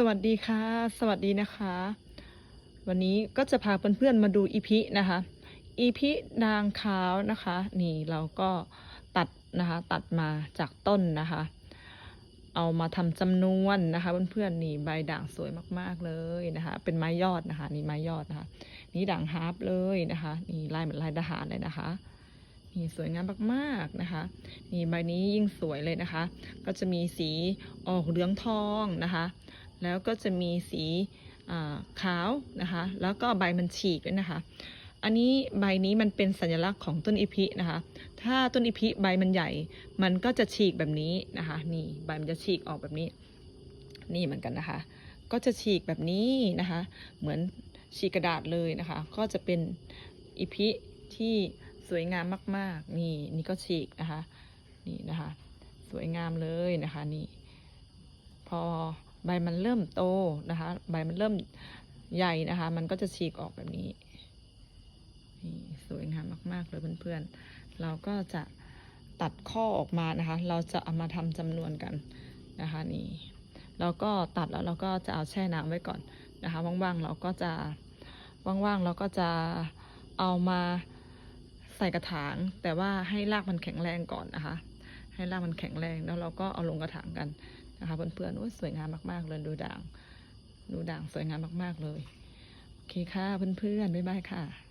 สวัสดีค่ะ สวัสดีนะคะ วันนี้ก็จะพาเพื่อนๆมาดูอีพินะคะอีพินางขาวนะคะ นี่เราก็ตัดนะคะตัดมาจากต้นนะคะ เอามาทำจำนวนนะคะเพื่อนๆนี่ใบด่างสวยมากๆเลยนะคะ เป็นไม้ยอดนะคะนี่ไม้ยอดนะคะ นี่ด่างฮาร์ปเลยนะคะนี่ลายเหมือนลายทหารเลยนะคะนี่สวยงามมากๆนะคะนี่ใบนี้ยิ่งสวยเลยนะคะ ก็จะมีสีออกเหลืองทองนะคะ แล้วก็จะมีสีขาวนะคะ แล้วก็ใบมันฉีกด้วยนะคะ อันนี้ใบนี้มันเป็นสัญลักษณ์ของต้นอิพินะคะ ถ้าต้นอิพิใบมันใหญ่ มันก็จะฉีกแบบนี้นะคะ นี่ใบมันจะฉีกออกแบบนี้ นี่เหมือนกันนะคะ ก็จะฉีกแบบนี้นะคะ เหมือนฉีกกระดาษเลยนะคะ ก็จะเป็นอิพิที่สวยงามมาก ๆ นี่นี่ก็ฉีกนะคะ นี่นะคะ สวยงามเลยนะคะ นี่ พอ ใบมันเริ่มโตนะคะ ใบมันเริ่มใหญ่นะคะ มันก็จะฉีกออกแบบนี้นี่สวยงามมาก ๆ เลยเพื่อนๆ เราก็จะตัดข้อออกมานะคะ เราจะเอามาทำจำนวนกันนะคะนี่เราก็ตัดแล้วเราก็จะเอาแช่น้ำไว้ก่อนนะคะว่างๆเราก็จะว่างๆเราก็จะเอามาใส่กระถาง แต่ว่าให้รากมันแข็งแรงก่อนนะคะ ให้รากมันแข็งแรงแล้วเราก็เอาลงกระถางกัน นะคะเพื่อนๆโอ้ยสวยงามมากๆเลยดูด่าง ดูด่างสวยงามมากๆเลย โอเคค่ะเพื่อนๆบ๊ายบายค่ะ